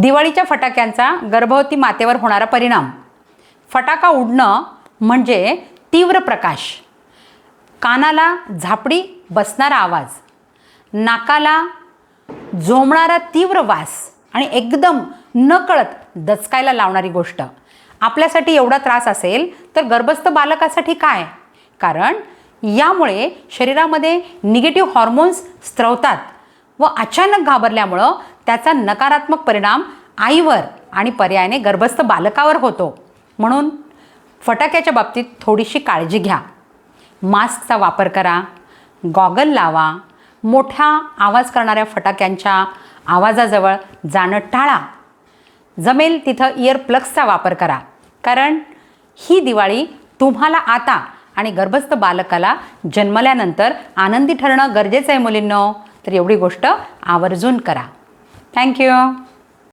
दिवाळीच्या फटाक्यांचा गर्भवती मातेवर होणारा परिणाम. फटाका उडणं म्हणजे तीव्र प्रकाश. कानाला झापडी बसणारा आवाज. नाकाला झोंबणारा तीव्र वास आणि एकदम नकळत दचकायला लावणारी गोष्ट. आपल्यासाठी एवढा त्रास असेल तर गर्भस्थ बालकासाठी काय? कारण यामुळे शरीरामध्ये निगेटिव्ह हॉर्मोन्स स्त्रवतात व अचानक घाबरल्यामुळं त्याचा नकारात्मक परिणाम आईवर आणि पर्यायाने गर्भस्थ बालकावर होतो. म्हणून फटाक्याच्या बाबतीत थोडीशी काळजी घ्या. मास्कचा वापर करा. गॉगल लावा. मोठ्या आवाज करणाऱ्या फटाक्यांच्या आवाजाजवळ जाणं टाळा. जमेल तिथं इयर प्लग्सचा वापर करा. कारण ही दिवाळी तुम्हाला आता आणि गर्भस्थ बालकाला जन्मल्यानंतर आनंदी ठरणं गरजेचं आहे मुलींनो. तर एवढी गोष्ट आवर्जून करा. थँक्यू